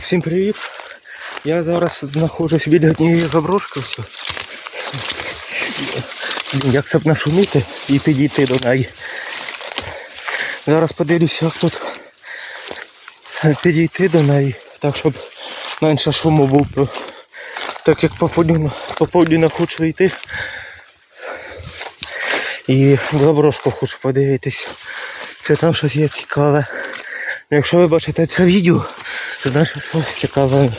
Всім привіт! Я зараз знаходжусь біля однієї заброшки. Як це б нашуміти і підійти до неї. Зараз подивлюся, як тут підійти до неї, так щоб менше шуму був. Так як поповденно хочу йти. І заброшку хочу подивитись. Чи там щось є цікаве. Якщо ви бачите це відео, значить щось цікаве.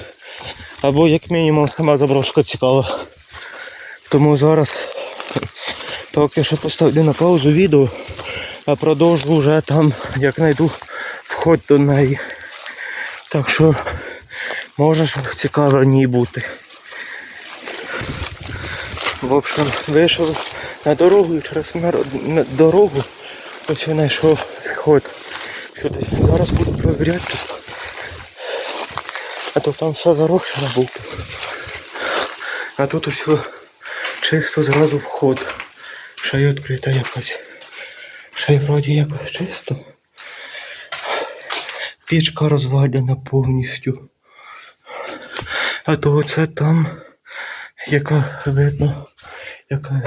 Або як мінімум сама заброшка цікава. Тому зараз поки що поставлю на паузу відео, а продовжу вже там, як знайду вход до неї. Так що може щось цікаве ній бути. В общем, вийшов на дорогу і через на дорогу ось знайшов вход сюди. Зараз буду перевіряти тут. То там все зарощено було. А тут ось чисто зразу вход. Ще й відкрита якась. Ще й вроді якось чисто. Пічка розвалена повністю. А то оце там, яка видно, яка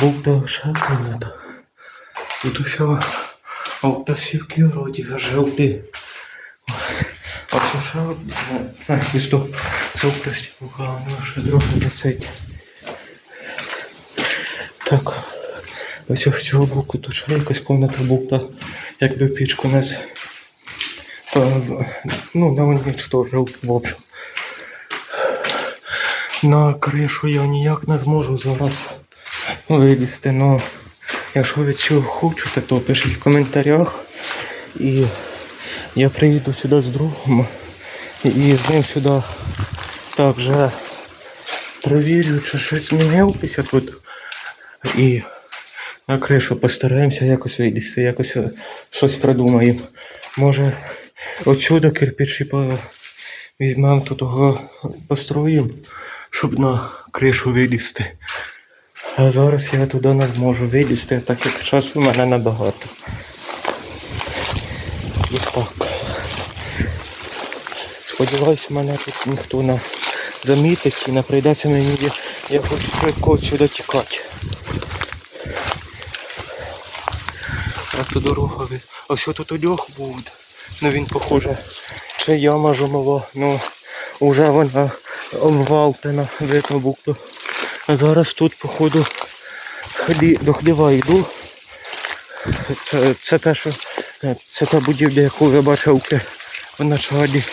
був ще комната. Тут все автосівки вроді жовті. А це ще одне. А, місто зовкості воно ще висить. Так. Ось з цього боку тут ще якась комната була, якби пічку не. Та, ну, на уничтожив, в общем. На кришу я ніяк не зможу зараз вилізти, но якщо ви цього хочете, то пишіть в коментарях. І я приїду сюди з другом і з ним сюди також перевірю, чи щось змінилося тут. І на кришу постараємося якось вийти, якось е, щось придумаємо. Може отсюди кирпичі візьмемо тут того построїмо, щоб на кришу вилізти. А зараз я туди не зможу вилізти, так як часу в мене набагато. І так. Сподіваюся, мене тут ніхто не замітить і не прийдеться мені якось швидко сюди тікати. Просто дорога від... Ось тут одяг був. Ну він похоже. Чи яма жумова, ну вже вона обвалтена, видно було. А зараз тут, походу, хлі... до хліва йду. Це, це те, що це та будівля, яку ви бачили в началі.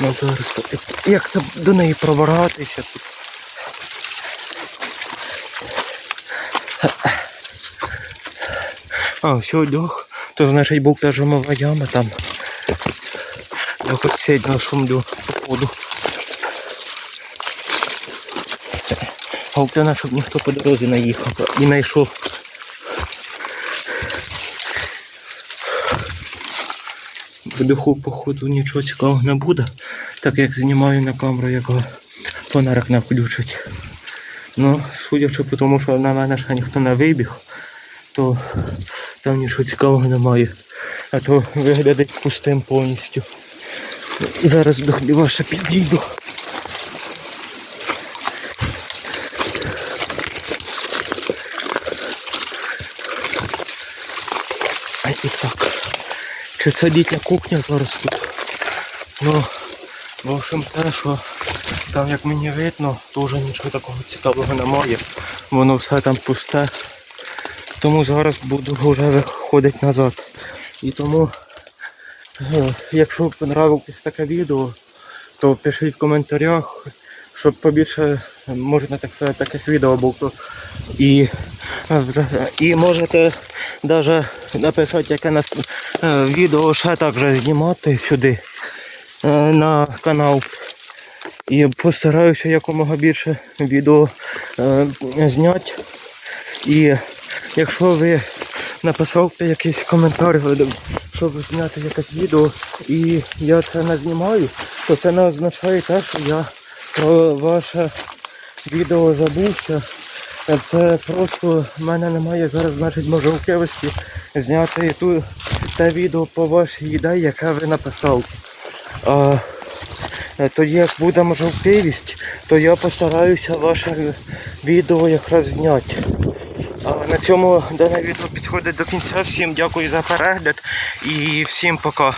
Ну як це до неї пробиратися тут. А, все, лег. То значить був та жумова яма там. Я хоч сьогодні шумлю походу. Головне, щоб ніхто по дорозі не їхав і не йшов. В духу, походу, нічого цікавого не буде, так як знімаю на камеру, яка фонарик не включить. Ну, судячи по тому, що на мене ще ніхто не вибіг, то там нічого цікавого немає. А то виглядить пустим повністю. Зараз до хліба ще підійду. І так. Чи це літня кухня зараз тут? Ну, в общем, те, що там, як мені видно, теж нічого такого цікавого немає. Воно все там пусте. Тому зараз буду вже виходити назад. І тому, е, якщо понравилось таке відео, то пишіть в коментарях, щоб побільше, можна так сказати, таких відео було. І, і можете навіть написати, яке нас е, відео ще також знімати сюди е, на канал. І постараюся якомога більше відео е, зняти. І якщо ви написали якийсь коментар, щоб зняти якесь відео, і я це не знімаю, то це не означає те, що я про ваше відео забувся Це просто в мене немає зараз, значить, можливості зняти ту те відео по вашій ідеї, яке ви написав. А, тоді як буде можливість, то я постараюся ваше відео якраз зняти. А на цьому дане відео підходить до кінця. Всім дякую за перегляд і всім пока.